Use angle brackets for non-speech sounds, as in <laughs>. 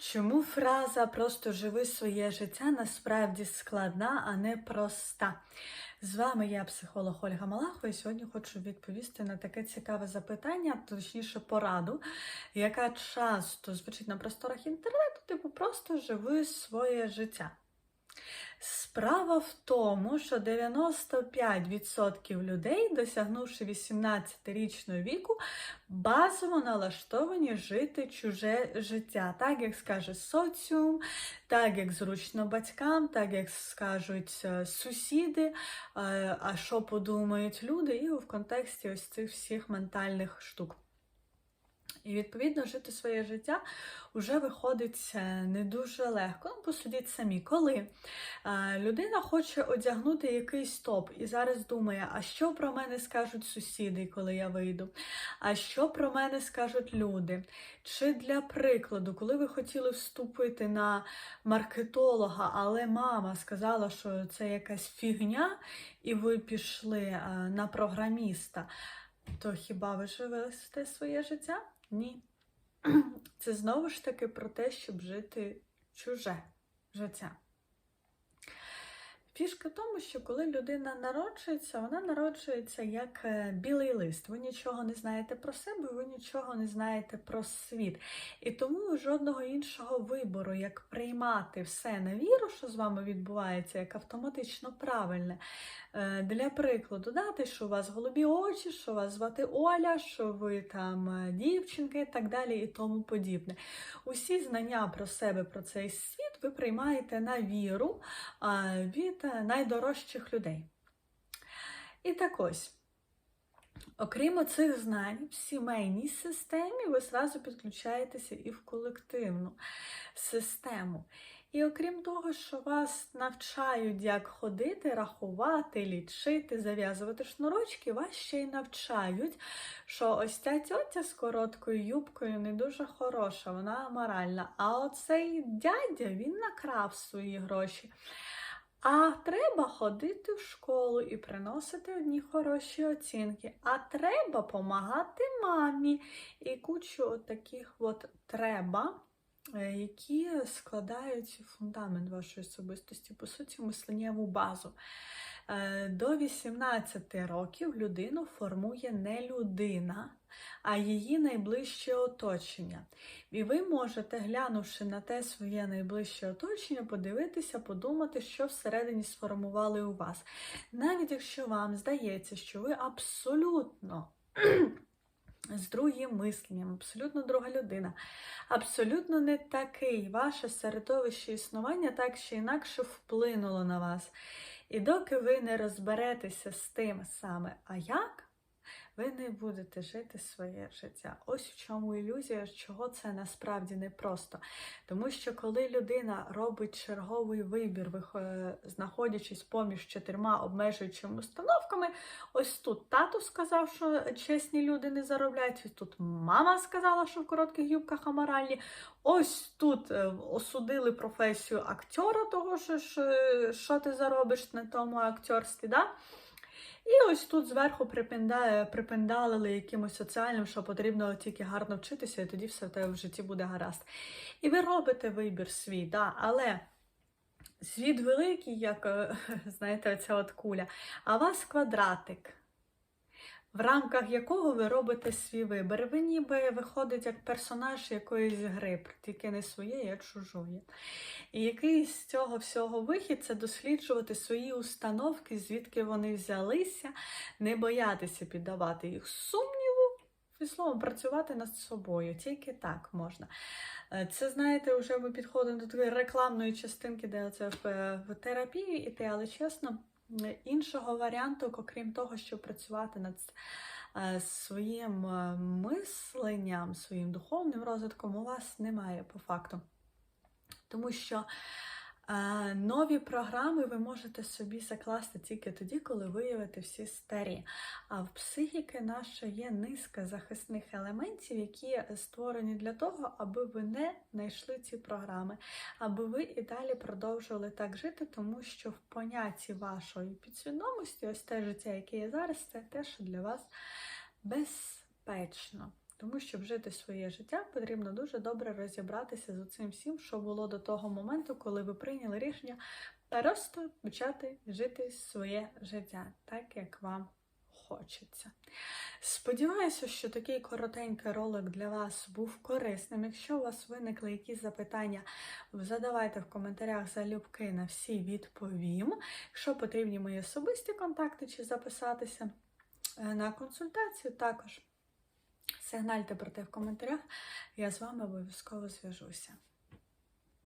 Чому фраза просто живи своє життя насправді складна, а не проста? З вами я, психолог Ольга Малахо, і сьогодні хочу відповісти на таке цікаве запитання, точніше пораду, яка часто звучить на просторах інтернету, типу просто живи своє життя. Справа в тому, що 95% людей, досягнувши 18-річного віку, базово налаштовані жити чуже життя, так як скаже соціум, так як зручно батькам, так як скажуть е, сусіди, е, а що подумають люди, і в контексті ось цих всіх ментальних штук. І, відповідно, жити своє життя вже виходить е, не дуже легко. Ну, посудіть самі, коли е, людина хоче одягнути якийсь топ і зараз думає, а що про мене скажуть сусіди, коли я вийду? А що про мене скажуть люди? Чи для прикладу, коли ви хотіли вступити на маркетолога, але мама сказала, що це якась фігня, і ви пішли е, на програміста, то хіба ви живете своє життя? Ні. <clears throat> Це знову ж таки про те, щоб жити чуже життя. Фішка в тому, що коли людина народжується, вона народжується як е, білий лист. Ви нічого не знаєте про себе, ви нічого не знаєте про світ. І тому жодного іншого вибору, як приймати все на віру, що з вами відбувається, як автоматично правильне. Е, Для прикладу, дати, що у вас голубі очі, що вас звати Оля, що ви там е, дівчинка і так далі, і тому подібне. Усі знання про себе, про цей світ ви приймаєте на віру від найдорожчих людей. І так ось. Окрім цих знань, в сімейній системі ви зразу підключаєтеся і в колективну систему. І окрім того, що вас навчають, як ходити, рахувати, лічити, зав'язувати шнурочки, вас ще й навчають, що ось ця тьотя з короткою юбкою не дуже хороша, вона аморальна. А оцей дядя він накрав свої гроші. А треба ходити в школу і приносити одні хороші оцінки. А треба помагати мамі. І кучу таких от треба, е, які складають фундамент вашої особистості, по суті, мисленнєву базу. Е, До 18 років людину формує не людина, а її найближче оточення. І ви можете, глянувши на те своє найближче оточення, подивитися, подумати, що всередині сформували у вас. Навіть якщо вам здається, що ви абсолютно <clears throat> з другим мисленням, абсолютно друга людина, абсолютно не такий, ваше середовище існування так чи інакше вплинуло на вас. І доки ви не розберетеся з тим саме, а як, ви не будете жити своє життя. Ось в чому ілюзія, чого це насправді непросто. Тому що коли людина робить черговий вибір, знаходячись поміж чотирма обмежуючими установками, ось тут тато сказав, що чесні люди не заробляють, ось тут мама сказала, що в коротких юбках аморальні, ось тут е, осудили професію актера, того що е, що ти заробиш на тому актерстві. Да? Ось тут зверху припендалили якимось соціальним, що потрібно тільки гарно вчитися, і тоді все в тебе в житті буде гаразд. І ви робите вибір свій, да, але світ великий, як, е, <laughs> знаєте, оця от куля, а у вас квадратик. В рамках якого ви робите свій вибір. Ви ніби виходить як персонаж якоїсь гри, тільки не своєї, а чужої. І який з цього всього вихід це досліджувати свої установки, звідки вони взялися, не боятися піддавати їх сумніву, і словом, працювати над собою. Тільки так можна. Е, Це, знаєте, вже ми підходимо до такої рекламної частинки, де це в, е, в терапію іти, але чесно, іншого варіанту, окрім того, щоб працювати над е, своїм е, мисленням, своїм духовним розвитком, у вас немає по факту. Тому що нові програми ви можете собі закласти тільки тоді, коли виявите всі старі. А в психіки нашої є низка захисних елементів, які створені для того, аби ви не знайшли ці програми, аби ви і далі продовжували так жити, тому що в понятті вашої підсвідомості, ось те життя, яке є зараз, це те, що для вас безпечно. Тому щоб жити своє життя, потрібно дуже добре розібратися з цим всім, що було до того моменту, коли ви прийняли рішення просто почати жити своє життя так, як вам хочеться. Сподіваюся, що такий коротенький ролик для вас був корисним. Якщо у вас виникли якісь запитання, задавайте в коментарях залюбки на всі відповім. Якщо потрібні мої особисті контакти чи записатися е, на консультацію, також сигнальте про те в коментарях. Я з вами обов'язково зв'яжуся.